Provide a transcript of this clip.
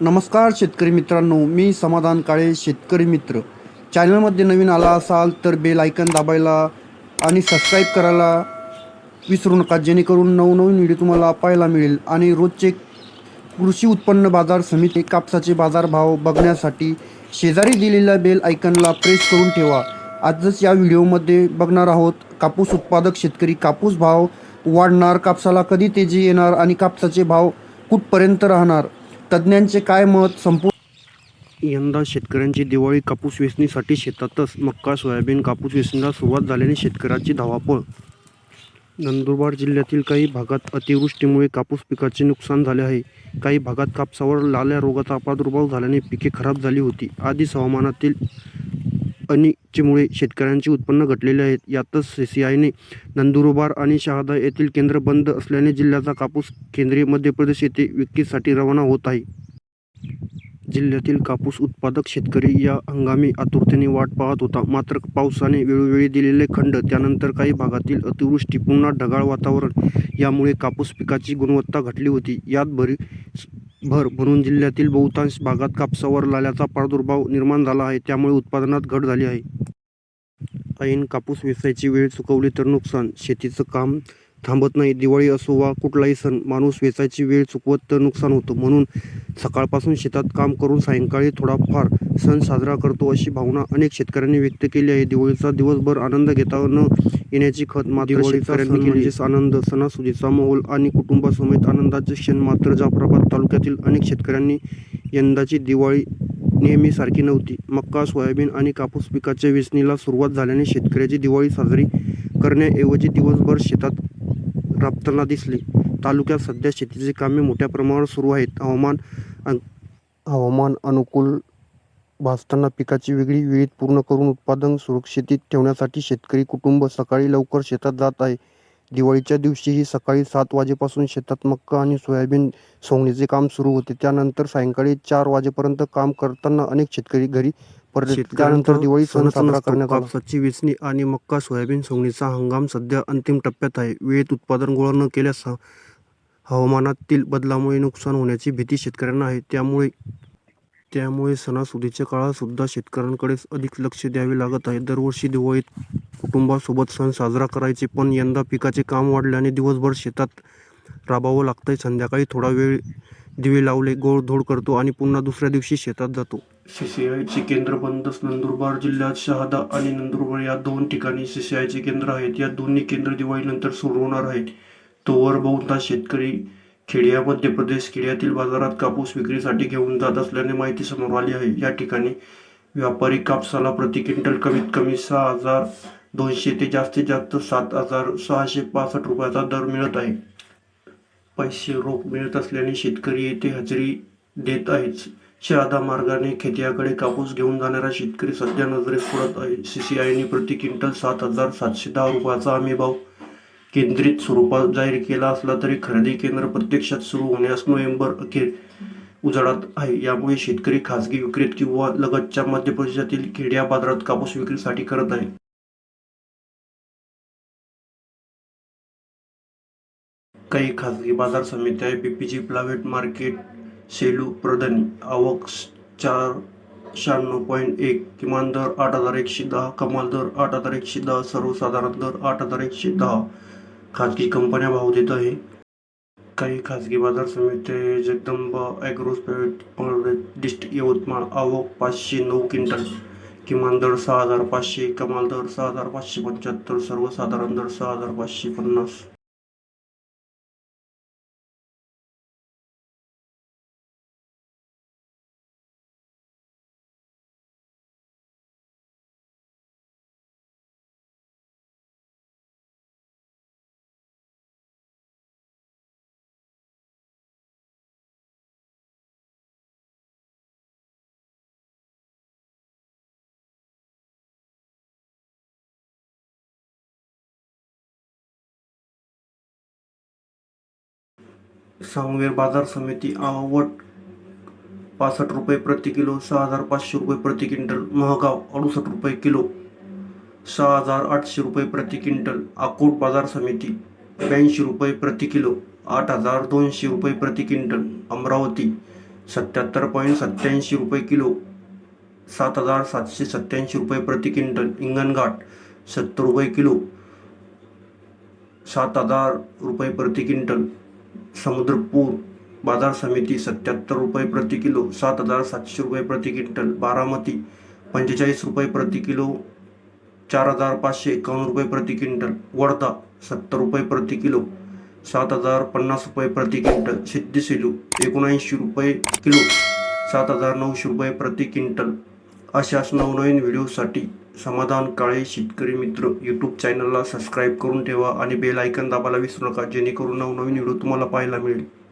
नमस्कार शेतकरी मित्रांनो मी समाधान काळे शेतकरी मित्र. चॅनलमध्ये नवीन आला असाल तर बेल आयकन दाबायला आणि सबस्क्राईब करायला विसरू नका जेणेकरून नवनवीन व्हिडिओ तुम्हाला पाहायला मिळेल. आणि रोजचे कृषी उत्पन्न बाजार समिती कापसाचे बाजारभाव बघण्यासाठी शेजारी दिलेल्या बेल आयकनला प्रेस करून ठेवा. आजच या व्हिडिओमध्ये बघणार आहोत कापूस उत्पादक शेतकरी कापूस भाव वाढणार कापसाला कधी तेजी येणार आणि कापसाचे भाव कुठपर्यंत राहणार? तज्ज्ञांचे काय मत? संपूर्ण यंदा शेतकऱ्यांची दिवाळी कापूस वेचणीसाठी शेतातच मक्का सोयाबीन कापूस वेचणीला सुरुवात झाल्याने शेतकऱ्याची धावापळ. नंदुरबार जिल्ह्यातील काही भागात अतिवृष्टीमुळे कापूस पिकाचे नुकसान झाले आहे. काही भागात कापसावर लाल्या रोगाचा प्रादुर्भाव झाल्याने पिके खराब झाली होती. आधीच हवामानातील अनिच्छेमुळे शेतकऱ्यांचे उत्पन्न घटलेले आहेत यातच सीसीआयने नंदुरबार आणि शहादा येथील केंद्र बंद असल्याने जिल्ह्याचा कापूस केंद्रीय मध्य प्रदेश येथे विक्रीसाठी रवाना होत आहे. जिल्ह्यातील कापूस उत्पादक शेतकरी या हंगामी आतुरतेने वाट पाहत होता. मात्र पावसाने वेळोवेळी दिलेले खंड त्यानंतर काही भागातील अतिवृष्टी पुन्हा ढगाळ वातावरण यामुळे कापूस पिकाची गुणवत्ता घटली होती. यात भरी भर भरून जिल्ह्यातील बहुतांश भागात कापसावर लाल्याचा प्रादुर्भाव निर्माण झाला आहे. त्यामुळे उत्पादनात घट झाली आहे. ऐन कापूस वेचायची वेळ चुकवली तर नुकसान. शेतीचं काम थांबत नाही. दिवाळी असो वा कुठलाही सण माणूस वेचायची वेळ चुकवत तर नुकसान होतं. म्हणून सकाळपासून शेतात काम करून सायंकाळी थोडाफार सण साजरा करतो अशी भावना अनेक शेतकऱ्यांनी व्यक्त केली आहे. दिवाळीचा दिवसभर आनंद घेता न येण्याची खत मात्र म्हणजेच आनंद सणासुदीचा माहोल आणि कुटुंबासमेत आनंदाचे क्षण मात्र जाफराबाद तालुक्यातील अनेक शेतकऱ्यांनी यंदाची दिवाळी नेहमीसारखी नव्हती. मक्का सोयाबीन आणि कापूस पिकाच्या वेचणीला सुरुवात झाल्याने शेतकऱ्याची दिवाळी साजरी करण्याऐवजी दिवसभर शेतात राबताना दिसले. तालुक्यात सध्या शेतीची कामे मोठ्या प्रमाणावर सुरू आहेत. हवामान अन- हवामान अनुकूल भासताना पिकाची वेगळी वेळीत पूर्ण करून उत्पादन सुरक्षित ठेवण्यासाठी शेतकरी कुटुंब सकाळी लवकर शेतात जात आहे. दिवाळीच्या दिवशीही सकाळी सात वाजेपासून शेतात मक्का आणि सोयाबीन सोंगणीचे काम सुरू होते. त्यानंतर सायंकाळी चार वाजेपर्यंत काम करताना अनेक शेतकरी घरी त्यानंतर दिवाळी सण साजरा करण्यात आला. कापसाची वेचणी आणि मक्का सोयाबीन सोंगणीचा हंगाम सध्या अंतिम टप्प्यात आहे. वेळेत उत्पादन गोळा न केल्यास हवामानातील बदलामुळे नुकसान होण्याची भीती शेतकऱ्यांना आहे. त्यामुळे त्यामुळे सणासुदीच्या काळात सुद्धा शेतकऱ्यांकडे अधिक लक्ष द्यावे लागत आहे. दरवर्षी दिवाळीत कुटुंबासोबत सण साजरा करायचे पण यंदा पिकाचे काम वाढल्याने दिवसभर शेतात राबावं लागतंय. संध्याकाळी थोडा वेळ दिवे लावले गोडधोड करतो आणि पुन्हा दुसऱ्या दिवशी शेतात जातो. सीसीआयचे केंद्र बंदच नंदुरबार जिल्ह्यात शहादा आणि नंदुरबार या दोन ठिकाणी सीसीआयचे केंद्र आहेत. या दोन्ही केंद्र दिवाळीनंतर सुरू होणार आहेत. तोवर बहुतांश शेतकरी खेड्या मध्य प्रदेश खेड्यातील बाजारात कापूस विक्रीसाठी घेऊन जात असल्याने माहिती समोर आली आहे. या ठिकाणी व्यापारी कापसाला प्रति क्विंटल कमीत कमी सहा हजार दोनशे ते जास्तीत जास्त सात हजार सहाशे पासष्ट रुपयाचा दर मिळत आहे. पैसे रोख मिळत असल्याने शेतकरी येथे हजेरी देत आहेत. शहादा मार्गाने खेत्याकडे कापूस घेऊन जाणारा शेतकरी सध्या नजरेस पडत आहे सीसीआयने प्रति क्विंटल सात हजार सातशे दहा रुपयाचा हमी भाव केंद्रित स्वरूपात जाहीर केला असला तरी खरेदी केंद्र प्रत्यक्षात सुरू होण्यास नोव्हेंबर अखेर उजाडात आहे. यामुळे शेतकरी खासगी विक्रीत किंवा लगतच्या मध्य प्रदेशातील खेड्या बाजारात कापूस विक्रीसाठी करत आहे काही खासगी बाजार समित्या बीपीजी प्लावेट मार्केट सेलू प्रधानी आवक चार शहाण्णव पॉईंट एक किमान दर आठ हजार एकशे दहा कमाल दर आठ हजार एकशे दहा सर्वसाधारण दर आठ हजार एकशे दहा. खाजगी कंपन्या भाव देत आहे. काही खाजगी बाजार समित्या Jagdamba agros private dist Yavatmal आवक पाचशे नऊ क्विंटल किमान दर सहा हजार पाचशे कमाल दर सहा हजार पाचशे पंच्याहत्तर सर्वसाधारण दर सहा हजार पाचशे पन्नास. सावंगीर बाज़ार समिती आवट पासष्ट रुपये प्रति किलो, सहा हज़ार पाचशे रुपये प्रति क्विंटल, महागाव अडुसष्ट रुपये किलो, सहा हज़ार आठशे रुपये प्रति क्विंटल अकोट बाज़ार समिती ब्याऐंशी रुपये प्रति किलो, आठ हज़ार दोनशे रुपये प्रति क्विंटल, अमरावती सत्याहत्तर पॉईंट सत्याऐंशी रुपये किलो, सात हज़ार सातशे सत्याऐंशी रुपये प्रति क्विंटल हिंगणघाट सत्तर रुपये किलो, सात हज़ार रुपये प्रति क्विंटल समुद्रपूर बाजार समिती सत्याहत्तर रुपये प्रति किलो सात हजार सातशे रुपये प्रति क्विंटल बारामती पंचेचाळीस रुपये प्रति किलो चार हजार पाचशे एकावन्न रुपये प्रति क्विंटल वर्धा सत्तर रुपये प्रति किलो सात हजार पन्नास रुपये प्रति क्विंटल सिद्धी एकोणऐंशी रुपये किलो सात हजार नऊशे रुपये प्रति क्विंटल. अशाच नवनवीन व्हिडिओसाठी समाधान काळे शेतकरी मित्र यूट्यूब चॅनलला सबस्क्राईब करून ठेवा आणि बेल आयकन दाबायला विसरू नका जेणेकरून नवनवीन व्हिडिओ तुम्हाला पाहायला मिळेल.